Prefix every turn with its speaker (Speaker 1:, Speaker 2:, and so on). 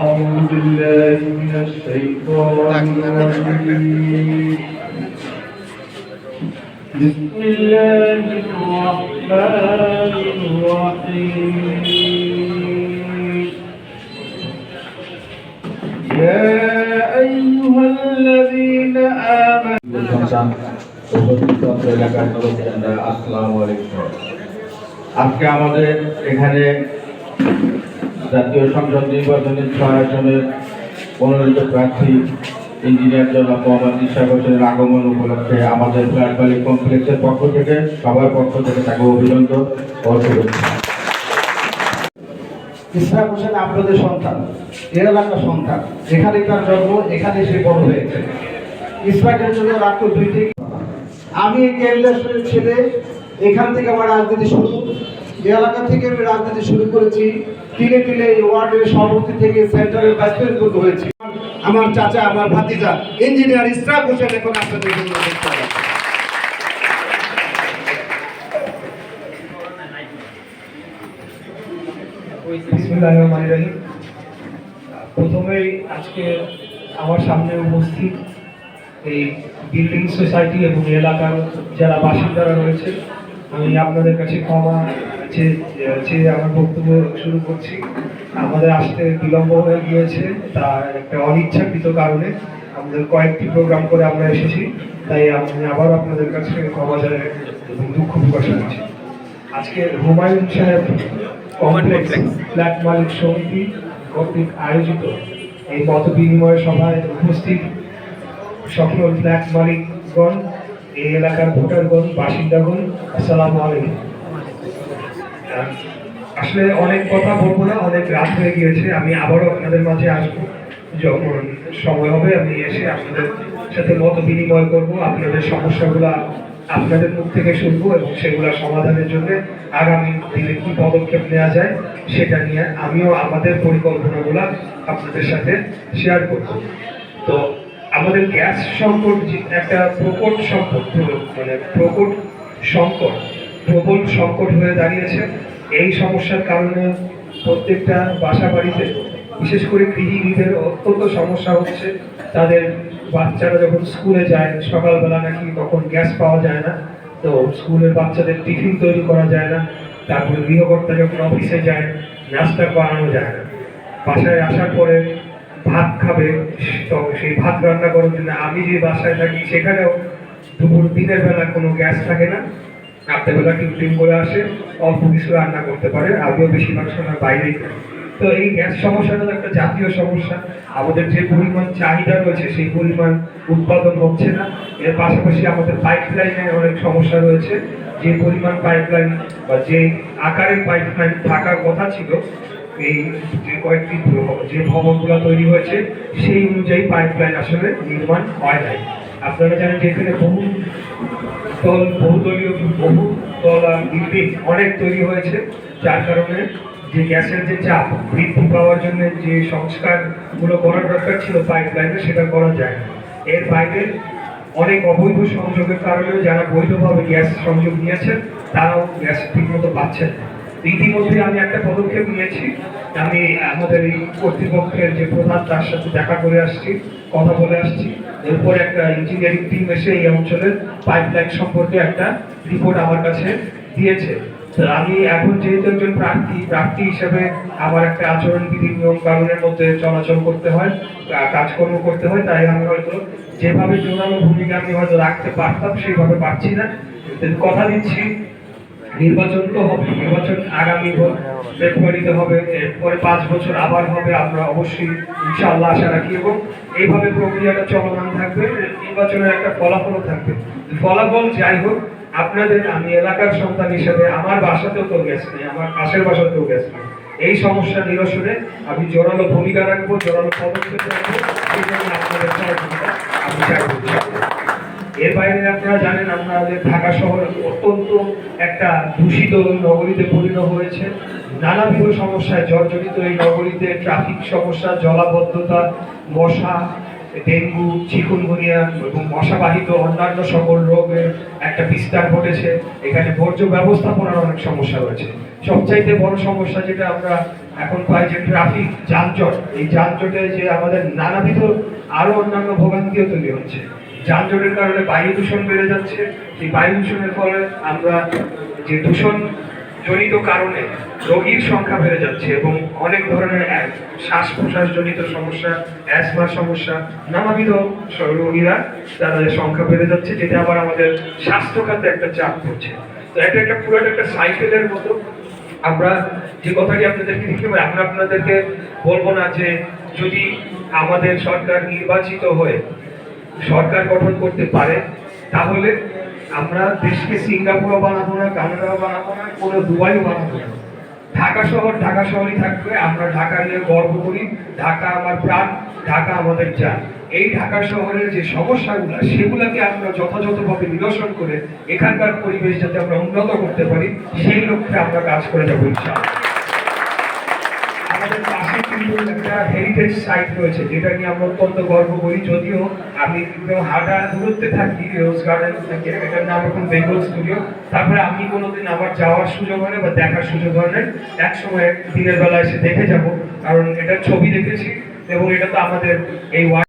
Speaker 1: أعوذ بالله من الشيطان الرجيم بسم الله الرحمن الرحيم يا أيها الذين آمنوا
Speaker 2: সন্তান উপস্থিত অত্র এলাকার নবজাতকরা, আসসালামু আলাইকুম। আজকে আমাদের এখানে জাতীয় সংসদ নির্বাচনের ছয় আসনের মনোনীত প্রার্থী ইঞ্জিনিয়ার জনাব মোহাম্মদ ইশাক হোসেনের আগমন উপলক্ষে আমাদের ফ্ল্যাট বাড়ি কমপ্লেক্সের পক্ষ থেকে সবার পক্ষ থেকে তাকে অভিনন্দন ও শুভেচ্ছা।
Speaker 3: ইসরাক হোসেন আপনাদের সন্তান এ এলাকার সন্তান, এখানেই তার জন্ম, এখানেই সে বড় হয়েছে ইসরাকের জন্য দুই থেকে আমি এই কেন্দ্রের ছেলে, এখান থেকে আমার রাজনীতি শুরু। এলাকা থেকে আমি রাজনীতি শুরু করেছি। তিলে তিলে ওয়ার্ডের সভাপতি থেকে সেন্টারের ভাইস প্রেসিডেন্ট হয়েছি। আমার চাচা, আমার ভাতিজা ইঞ্জিনিয়ার ইসরাক হোসেন এখন আপনাদের জন্য
Speaker 4: প্রথমেই আজকে আমার সামনে উপস্থিত এই বিল্ডিং সোসাইটি এবং এলাকার যারা বাসিন্দারা রয়েছে আমি আপনাদের কাছে ক্ষমা চেয়ে আমার বক্তব্য শুরু করছি। আমাদের আসতে বিলম্ব হয়ে গিয়েছে তার একটা অনিচ্ছাকৃত কারণে আমাদের কয়েকটি প্রোগ্রাম করে আমরা এসেছি, তাই আমি আবার আপনাদের কাছে ক্ষমা জানাই এবং দুঃখ প্রকাশ করছি। আজকে হুমায়ুন সাহেব ফ্ল্যাট মালিক সমিতি কর্তৃক আয়োজিত এই মত বিনিময় সভায় উপস্থিত সকল ফ্ল্যাট মালিকগণ এই এলাকার ভোটারগণ বাসিন্দাগণ আসসালামু আলাইকুম। আসলে অনেক কথা বলব না, অনেক রাত হয়ে গিয়েছে, আমি আবারও আপনাদের মাঝে আসব। যখন সময় হবে, আমি এসে আপনাদের সাথে মত বিনিময় করব, আপনাদের সমস্যাগুলা আপনাদের মুখ থেকে শুনব এবং সেগুলা সমাধানের জন্য আগামী দিনে কি পদক্ষেপ নেওয়া যায়, সেটা নিয়ে আমিও আমাদের পরিকল্পনাগুলা আপনাদের সাথে শেয়ার করব। তো আমাদের গ্যাস সংকট একটা প্রকট সংকট মানে প্রকট সংকট, প্রবল সংকট হয়ে দাঁড়িয়েছে। এই সমস্যার কারণে প্রত্যেকটা বাসা বাড়িতে বিশেষ করে গৃহিণীদের অত্যন্ত সমস্যা হচ্ছে। তাদের বাচ্চারা যখন স্কুলে যায়, সকালবেলা নাকি তখন গ্যাস পাওয়া যায় না। তো স্কুলের বাচ্চাদের টিফিন তৈরি করা যায় না। তারপরে গৃহকর্তা যখন অফিসে যায়, নাস্তা বানানো যায় না। বাসায় আসার পরে ভাত খাবে, তো সেই ভাত রান্না করার জন্য আমি যে বাসায় থাকি, সেখানেও দুপুর দিনের বেলা কোনো গ্যাস থাকে না। রাত্রেবেলা টিম টিম করে আসে, অল্প কিছু রান্না করতে পারে, আমিও বেশিরভাগ সময় বাইরেই থাকি। তো এই গ্যাস সমস্যাটা একটা জাতীয় সমস্যা। আমাদের যে পরিমাণ চাহিদা রয়েছে, সেই পরিমাণ উৎপাদন হচ্ছে না। এর পাশাপাশি আমাদের পাইপলাইনে অনেক সমস্যা রয়েছে। যে পরিমাণ পাইপলাইন বা যে আকারের পাইপলাইন থাকার কথা ছিল এই যে কয়েকটি যে ভবনগুলো তৈরি হয়েছে, সেই অনুযায়ী পাইপলাইন আসলে নির্মাণ হয় নাই। আপনারা জানেন যে এখানে বহু তল বহুদলীয় বহু তলা বিল্ডিং অনেক তৈরি হয়েছে। যার কারণে যে গ্যাসের যে চাপ বৃদ্ধি পাওয়ার জন্য যে সংস্কারগুলো করার দরকার ছিল পাইপলাইনে সেটা করা যায় না। এর বাইরে অনেক অবৈধ সংযোগের কারণে যারা বৈধভাবে গ্যাস সংযোগ নিয়েছেন, তারাও গ্যাস ঠিকমতো পাচ্ছেন না। ইতিমধ্যে আমি একটা পদক্ষেপ নিয়েছি। আমি আমাদের এই কর্তৃপক্ষের যে প্রধান, তার সাথে দেখা করে আসছি, কথা বলে আসছি। এরপর একটা ইঞ্জিনিয়ারিং টিম এসে এই অঞ্চলের পাইপলাইন সম্পর্কে একটা রিপোর্ট আমার কাছে দিয়েছে। আমি এখন যেহেতু একজন প্রার্থী প্রার্থী হিসেবে আমার একটা আচরণ বিধি, নিয়ম কানুনের মধ্যে চলাচল করতে হয় কাজকর্ম করতে হয়, তাই আমি হয়তো যেভাবে জোরালো ভূমিকা আমি হয়তো রাখতে পারতাম, সেইভাবে পারছি না। কথা দিচ্ছি নির্বাচন তো হবে, নির্বাচন আগামী ফেব্রুয়ারিতে হবে, এরপরে পাঁচ বছর আবার হবে, আমরা অবশ্যই ইনশাআল্লাহ আশা রাখি এবং এইভাবে প্রক্রিয়াটা চলমান থাকবে, নির্বাচনের একটা ফলাফলও থাকবে। ফলাফল যাই হোক, আপনাদের, আমি এলাকার সন্তান হিসেবে, আমার বাসাতেও তো নেই, আমার পাশের বাসাতেও নেই। এই সমস্যা নিরসনে আমি জোরালো ভূমিকা রাখব, জোরালো পদক্ষেপ রাখব আপনাদের সহযোগিতা আমি চাইব এর বাইরে আপনারা জানেন আমাদের ঢাকা শহর অত্যন্ত একটা দূষিত নগরীতে পরিণত হয়েছে। নানাবিধ সমস্যায় জর্জরিত এই নগরীতে ট্রাফিক সমস্যা, জলাবদ্ধতা, মশা, ডেঙ্গু, চিকুনগুনিয়া এবং মশাবাহিত অন্যান্য সকল রোগের একটা বিস্তার ঘটেছে। এখানে বর্জ্য ব্যবস্থাপনার অনেক সমস্যা রয়েছে। সবচাইতে বড় সমস্যা যেটা আমরা এখন পাই যে ট্রাফিক, যানজট। এই যানজটে যে আমাদের নানাবিধ আরও অন্যান্য ভোগান্তিও তৈরি হচ্ছে। যানজটের কারণে বায়ু দূষণ বেড়ে যাচ্ছে। এই বায়ু দূষণের ফলে আমরা যে দূষণ জনিত কারণে রোগীর সংখ্যা বেড়ে যাচ্ছে এবং অনেক ধরনের শ্বাস প্রশ্বাস জনিত সমস্যা, অ্যাসমার সমস্যা, নানাবিধ রোগীরা তাদের সংখ্যা বেড়ে যাচ্ছে, যেটা আবার আমাদের স্বাস্থ্য খাতে একটা চাপ পড়ছে। তো এটা একটা পুরো একটা সাইকেলের মতো। আমরা যে কথাটি আপনাদেরকে পারি আমরা আপনাদেরকে বলব না যে যদি আমাদের সরকার নির্বাচিত হয়ে সরকার গঠন করতে পারে, তাহলে আমরা দেশকে সিঙ্গাপুরও বানাবো না, কানাডাও বানাবো না, কোনো দুবাইও বানাবো না। ঢাকা শহর ঢাকা শহরই থাকবে, আমরা ঢাকা নিয়ে গর্ব করি, ঢাকা আমার প্রাণ, ঢাকা আমাদের জান। এই ঢাকা শহরের যে সমস্যাগুলো, সেগুলোকে আমরা যথাযথভাবে নিরসন করে এখানকার পরিবেশ যাতে আমরা উন্নত করতে পারি, সেই লক্ষ্যে আমরা কাজ করে যাব ইনশাআল্লাহ। আমাদের পাশে কিন্তু একটা হেরিটেজ সাইট রয়েছে, যেটা নিয়ে আমরা অত্যন্ত গর্ব করি। যদিও আমি একদম হাঁটা দূরত্বে থাকি রোজ গার্ডেন থেকে, এটার নাম এখন বেঙ্গল স্টুডিও তারপরে আমি কোনোদিন আমার যাওয়ার সুযোগ হয় না বা দেখার সুযোগ হয় না এক সময় দিনের বেলা এসে দেখে যাব, কারণ এটা ছবি দেখেছি এবং এটা তো আমাদের এই ওয়ার্ড